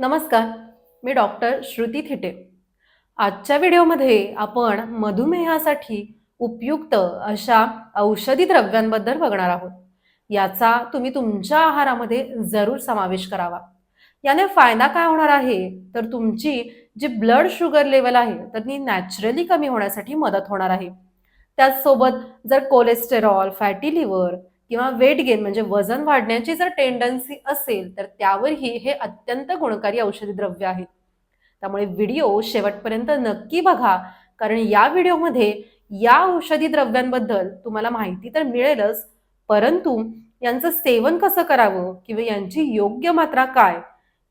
नमस्कार मी डॉक्टर श्रुती थिटे. आजच्या व्हिडिओमध्ये आपण मधुमेहासाठी उपयुक्त अशा औषधी द्रव्यांबद्दल बघणार आहोत. याचा तुम्ही तुमच्या आहारामध्ये जरूर समावेश करावा. याने फायदा काय होणार आहे? तर तुमची जी ब्लड शुगर लेवल आहे तर ती नॅचरली कमी होण्यासाठी मदत होणार आहे. त्याचसोबत जर कोलेस्टेरॉल फॅटी लिव्हर किंवा वेट गेन म्हणजे वजन वाढण्याची जर टेंडन्सी असेल तर त्यावरही हे अत्यंत गुणकारी औषधी द्रव्य आहेत त्यामुळे व्हिडिओ शेवटपर्यंत नक्की बघा कारण या व्हिडिओमध्ये या औषधी द्रव्यांबद्दल तुम्हाला माहिती तर मिळेलच परंतु यांचं सेवन कसं करावं किंवा यांची योग्य मात्रा काय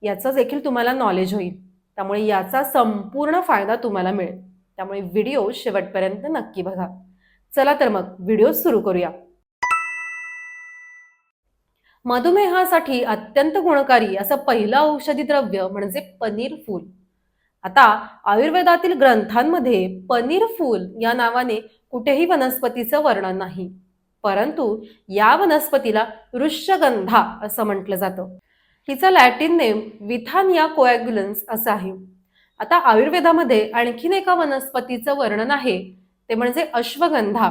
याचं देखील तुम्हाला नॉलेज होईल. त्यामुळे याचा संपूर्ण फायदा तुम्हाला मिळेल. त्यामुळे व्हिडिओ शेवटपर्यंत नक्की बघा. चला तर मग व्हिडिओ सुरू करूया. मधुमेहासाठी अत्यंत गुणकारी असं पहिलं औषधी द्रव्य म्हणजे पनीर फूल. आता आयुर्वेदातील ग्रंथांमध्ये पनीर फूल या नावाने कुठेही वनस्पतीचं वर्णन नाही परंतु या वनस्पतीला ऋष्यगंधा असं म्हटलं जातं. तिचं लॅटिन नेम विथानिया कोॲग्युलन्स असं आहे. आता आयुर्वेदामध्ये आणखीन एका वनस्पतीचं वर्णन आहे ते म्हणजे अश्वगंधा.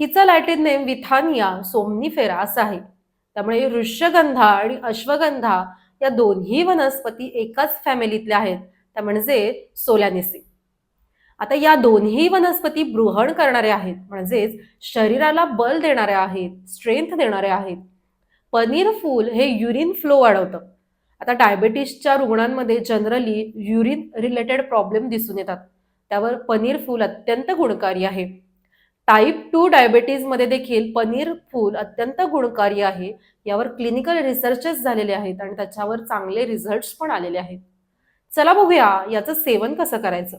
हिचं लॅटिन नेम विथानिया सोमनिफेरा असं आहे. त्यामुळे ऋष्यगंधा आणि अश्वगंधा या दोन्ही वनस्पती एकाच फॅमिलीतल्या आहेत. त्या म्हणजे सोलॅनिसी आता या दोन्ही वनस्पती बृहण करणाऱ्या आहेत. म्हणजेच शरीराला बल देणाऱ्या आहेत स्ट्रेंथ देणाऱ्या आहेत. पनीर फूल हे युरिन फ्लो वाढवतं. आता डायबेटीसच्या रुग्णांमध्ये जनरली युरिन रिलेटेड प्रॉब्लेम दिसून येतात. त्यावर पनीर फूल अत्यंत गुणकारी आहे. टाईप टू डायबेटीजमध्ये देखील पनीर फूल अत्यंत गुणकारी आहे. यावर क्लिनिकल रिसर्चेस झालेले आहेत आणि त्याच्यावर चांगले रिझल्ट्स पण आलेले आहेत. चला बघूया याचं सेवन कसं करायचं.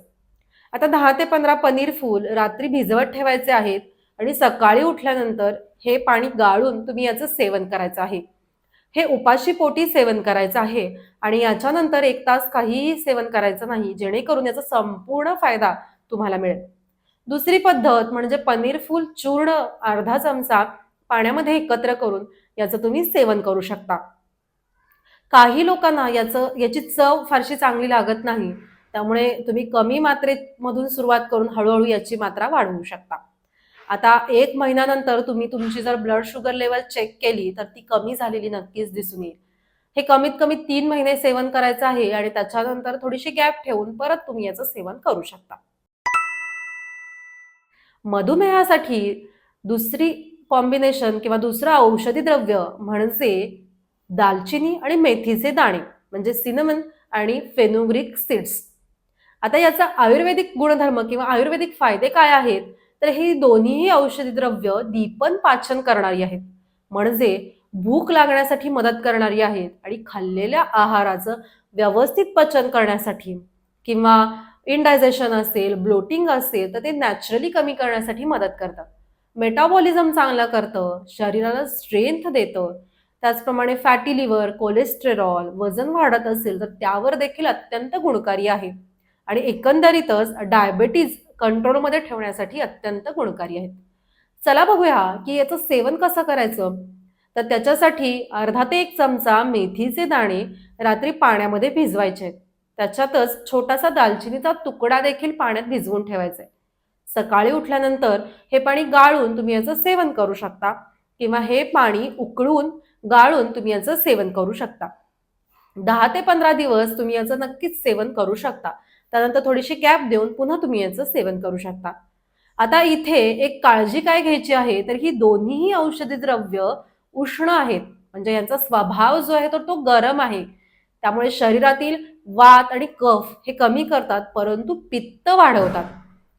आता दहा ते पंधरा पनीर फूल रात्री भिजवत ठेवायचे आहेत आणि सकाळी उठल्यानंतर हे पाणी गाळून तुम्ही याचं सेवन करायचं आहे. हे उपाशी पोटी सेवन करायचं आहे आणि याच्यानंतर एक तास काहीही सेवन करायचं नाही जेणेकरून याचा संपूर्ण फायदा तुम्हाला मिळेल. दुसरी पद्धत म्हणजे पनीर फूल चूर्ण अर्धा चमचा पाण्यामध्ये एकत्र करून याचं तुम्ही सेवन करू शकता. काही लोकांना याचं याची चव फारशी चांगली लागत नाही. त्यामुळे तुम्ही कमी मात्रेमधून सुरुवात करून हळूहळू याची मात्रा वाढवू शकता. आता एक महिन्यानंतर तुम्ही तुमची जर ब्लड शुगर लेवल चेक केली तर ती कमी झालेली नक्कीच दिसून येईल. हे कमीत कमी तीन महिने सेवन करायचं आहे आणि त्याच्यानंतर थोडीशी गॅप ठेवून परत तुम्ही याचं सेवन करू शकता. मधुमेहासाठी दुसरी कॉम्बिनेशन किंवा दुसरं औषधी द्रव्य म्हणजे दालचिनी आणि मेथीचे दाणे म्हणजे सिनमन आणि फेनुग्रिक सीड्स आता याचा आयुर्वेदिक गुणधर्म किंवा आयुर्वेदिक फायदे काय आहेत? तर ही दोन्हीही औषधी द्रव्य दीपन पाचन करणारी आहेत. म्हणजे भूक लागण्यासाठी मदत करणारी आहेत आणि खाल्लेल्या आहाराचं व्यवस्थित पचन करण्यासाठी किंवा इनडायजेशन असेल ब्लोटिंग असेल तर ते नॅचरली कमी करण्यासाठी मदत करतात मेटाबॉलिझम चांगलं करतं शरीराला स्ट्रेंथ देतं. त्याचप्रमाणे फॅटी लिव्हर कोलेस्टेरॉल वजन वाढत असेल तर त्यावर देखील अत्यंत गुणकारी आहे. आणि एकंदरीतच डायबेटीज कंट्रोलमध्ये ठेवण्यासाठी अत्यंत गुणकारी आहेत. चला बघूया की याचं सेवन कसं करायचं? तर त्याच्यासाठी अर्धा ते एक चमचा मेथीचे दाणे रात्री पाण्यामध्ये भिजवायचे. आहेत त्याच्यातच छोटासा दालचिनीचा तुकडा देखील पाण्यात भिजवून ठेवायचा आहे. सकाळी उठल्यानंतर हे पाणी गाळून तुम्ही याचं सेवन करू शकता किंवा हे पाणी उकळून गाळून तुम्ही याचं सेवन करू शकता. दहा ते पंधरा दिवस तुम्ही याचं नक्कीच सेवन करू शकता. त्यानंतर थोडीशी गॅप देऊन पुन्हा तुम्ही याचं सेवन करू शकता. आता इथे एक काळजी काय घ्यायची आहे तर ही दोन्हीही औषधी द्रव्य उष्ण आहेत. म्हणजे यांचा स्वभाव जो आहे तर तो गरम आहे. त्यामुळे शरीरातील वात आणि कफ हे कमी करतात परंतु पित्त वाढवतात.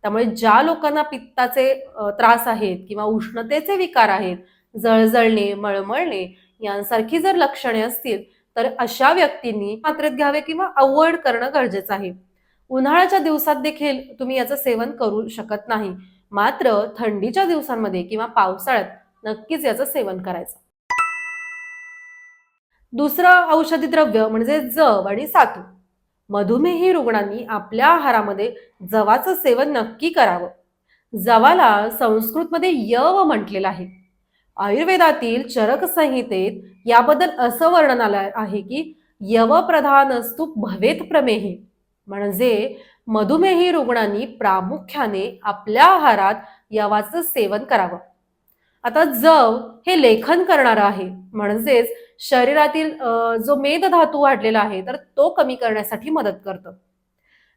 त्यामुळे ज्या लोकांना पित्ताचे त्रास आहेत किंवा उष्णतेचे विकार आहेत जळजळणे मळमळणे यांसारखी जर लक्षणे असतील तर अशा व्यक्तींनी मात्रेत घ्यावे किंवा अवॉइड करणं गरजेचं आहे. उन्हाळ्याच्या दिवसात देखील तुम्ही याचं सेवन करू शकत नाही. मात्र थंडीच्या दिवसांमध्ये किंवा पावसाळ्यात नक्कीच याचं सेवन करायचं. दुसरं औषधी द्रव्य म्हणजे जव आणि सातू. मधुमेही रुग्णांनी आपल्या आहारामध्ये जवाचं सेवन नक्की करावं. जवाला संस्कृतमध्ये यव म्हटलेलं आहे. आयुर्वेदातील चरक संहितेत याबद्दल असं वर्णन आलं आहे की यवप्रधानस्तु भवेत प्रमेही. म्हणजे मधुमेही रुग्णांनी प्रामुख्याने आपल्या आहारात यवाचं सेवन करावं. आता जव हे लेखन करणारं आहे. म्हणजेच शरीरातील जो जो मेदधातू वाढलेला आहे तर तो कमी करण्यासाठी मदत करतं.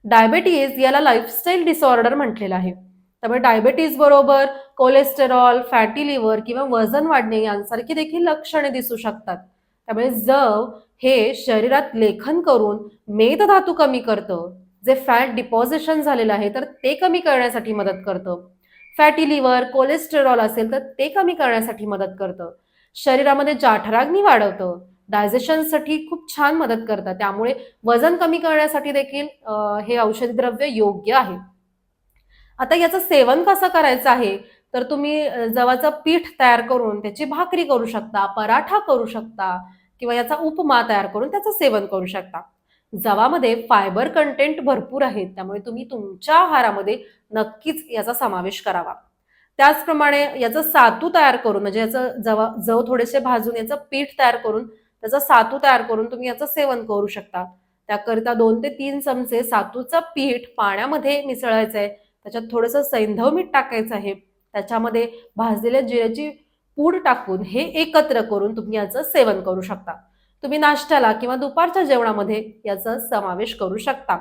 डायबेटीज याला लाईफस्टाईल डिसऑर्डर म्हटलेलं आहे. त्यामुळे डायबेटीज बरोबर कोलेस्टेरॉल फॅटी लिव्हर किंवा वजन वाढणे यांसारखी देखील लक्षणे दिसू शकतात. त्यामुळे जव हे शरीरात लेखन करून मेदधातू कमी करतं. जे फॅट डिपॉझिशन झालेलं आहे तर ते कमी करण्यासाठी मदत करतं. फॅटी लिव्हर कोलेस्टेरॉल असेल तर ते कमी करण्यासाठी मदत करतं. शरीरामध्ये जाठराग्नी वाढवतं डायजेशनसाठी खूप छान मदत करतं. त्यामुळे वजन कमी करण्यासाठी देखील हे औषधी द्रव्य योग्य आहे. आता याचं सेवन कसं करायचं आहे? तर तुम्ही जवाचं पीठ तयार करून त्याची भाकरी करू शकता पराठा करू शकता किंवा याचा उपमा तयार करून त्याचं सेवन करू शकता. जवामध्ये फायबर कंटेंट भरपूर आहे त्यामुळे तुम्ही तुमच्या आहारामध्ये नक्कीच याचा समावेश करावा. त्याचप्रमाणे याचं सातू तयार करून म्हणजे याचं जव जव थोडेसे भाजून याचं पीठ तयार करून त्याचं सातू तयार करून तुम्ही याचं सेवन करू शकता. त्याकरिता दोन ते तीन चमचे सातूचं पीठ पाण्यामध्ये मिसळायचं आहे त्याच्यात थोडंसं सैंधव मीठ टाकायचं आहे. त्याच्यामध्ये भाजलेल्या जिऱ्याची पूड टाकून हे एकत्र करून तुम्ही याचं सेवन करू शकता. तुम्ही नाश्त्याला किंवा दुपारच्या जेवणामध्ये याचा समावेश करू शकता.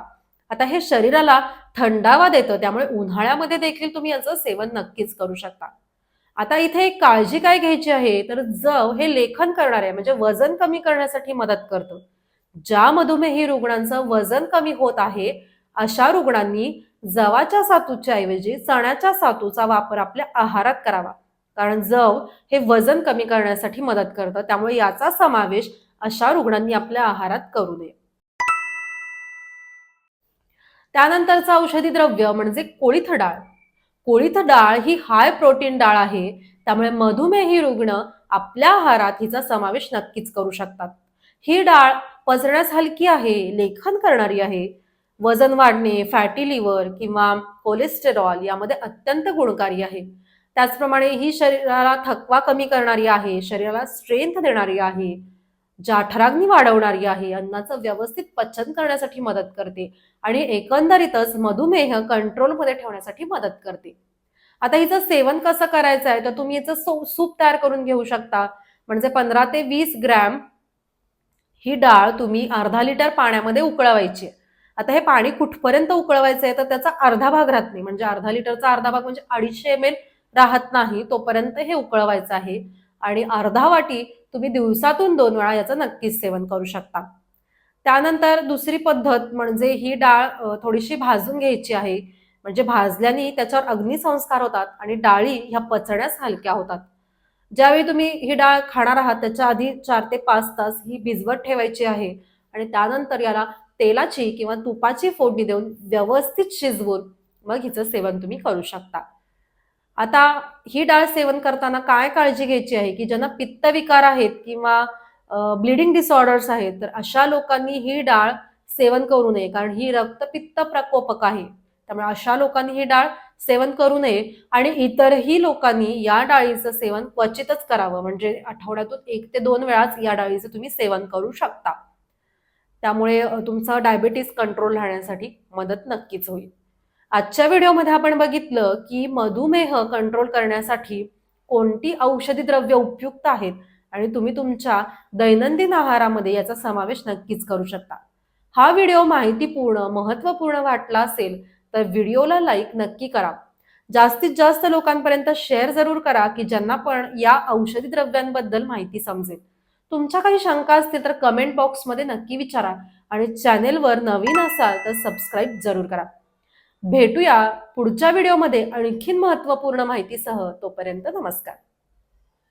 आता हे शरीराला थंडावा देतं त्यामुळे उन्हाळ्यामध्ये देखील तुम्ही याचं सेवन नक्कीच करू शकता. आता इथे एक काळजी काय घ्यायची आहे तर जव हे लेखन करणार आहे म्हणजे वजन कमी करण्यासाठी मदत करतं. ज्या मधुमेही रुग्णांचं वजन कमी होत आहे अशा रुग्णांनी जवाच्या सातूच्या ऐवजी चण्याच्या सातूचा वापर आपल्या आहारात करावा. कारण जव हे वजन कमी करण्यासाठी मदत करतं त्यामुळे याचा समावेश अशा रुग्णांनी आपल्या आहारात करू नये. त्यानंतरचं औषधी द्रव्य म्हणजे कोळीथ डाळ कोळीथ डाळ ही हाय प्रोटीन डाळ आहे त्यामुळे मधुमेही रुग्ण आपल्या आहारात हिचा समावेश नक्कीच करू शकतात. ही डाळ पचण्यास हलकी आहे लेखन करणारी आहे. वजन वाढणे फॅटी लिव्हर किंवा कोलेस्टेरॉल यामध्ये अत्यंत गुणकारी आहे. त्याचप्रमाणे ही शरीराला थकवा कमी करणारी आहे शरीराला स्ट्रेंथ देणारी आहे. जाठराग्नी वाढवणारी आहे अन्नाचं व्यवस्थित पचन करण्यासाठी मदत करते आणि एकंदरीतच मधुमेह कंट्रोलमध्ये ठेवण्यासाठी मदत करते. आता हिचं सेवन कसं करायचं आहे? तर तुम्ही हिचं सूप तयार करून घेऊ शकता. म्हणजे पंधरा ते वीस ग्रॅम ही डाळ तुम्ही अर्धा लिटर पाण्यामध्ये उकळवायची आता हे पाणी कुठपर्यंत उकळवायचं आहे? तर त्याचा अर्धा भाग राहत नाही. म्हणजे अर्धा लिटरचा अर्धा भाग म्हणजे अडीचशे एम एल राहत नाही तोपर्यंत हे उकळवायचं आहे. आणि अर्धा वाटी तुम्ही दिवसातून दोन वेळा याचं नक्कीच सेवन करू शकता. त्यानंतर दुसरी पद्धत म्हणजे ही डाळ थोडीशी भाजून घ्यायची आहे. म्हणजे भाजल्याने त्याच्यावर अग्निसंस्कार होतात आणि डाळी ह्या पचण्यास हलक्या होतात. ज्यावेळी तुम्ही ही डाळ खाणार आहात त्याच्या आधी चार ते पाच तास ही भिजवत ठेवायची आहे आणि त्यानंतर याला तेलाची किंवा तुपाची फोडणी देऊन व्यवस्थित शिजवून मग हिचं सेवन तुम्ही करू शकता. आता ही डाळ सेवन करताना काय काळजी घ्यायची आहे? की ज्यांना पित्तविकार आहेत किंवा ब्लिडिंग डिसऑर्डर्स आहेत तर अशा लोकांनी ही डाळ सेवन करू नये. कारण ही रक्तपित्त प्रकोपक आहे. त्यामुळे अशा लोकांनी ही डाळ सेवन करू नये. आणि इतरही लोकांनी या डाळीचं सेवन क्वचितच करावं. म्हणजे आठवड्यातून एक ते दोन वेळाच या डाळीचं तुम्ही सेवन करू शकता. त्यामुळे तुमचा डायबिटीस कंट्रोल राहण्यासाठी मदत नक्कीच होईल. आजच्या व्हिडिओमध्ये आपण बघितलं की मधुमेह कंट्रोल करण्यासाठी कोणती औषधी द्रव्य उपयुक्त आहेत? आणि तुम्ही तुमच्या दैनंदिन आहारामध्ये याचा समावेश नक्कीच करू शकता. हा व्हिडिओ माहितीपूर्ण महत्त्वपूर्ण वाटला असेल तर व्हिडिओला लाईक नक्की करा. जास्तीत जास्त लोकांपर्यंत शेअर जरूर करा की ज्यांना पण या औषधी द्रव्यांबद्दल माहिती समजेल. तुमच्या काही शंका असतील तर कमेंट बॉक्समध्ये नक्की विचारा आणि चॅनेलवर नवीन असाल तर सबस्क्राईब जरूर करा. भेटूया पुढच्या व्हिडिओमध्ये आणखीन महत्त्वपूर्ण माहितीसह तोपर्यंत नमस्कार.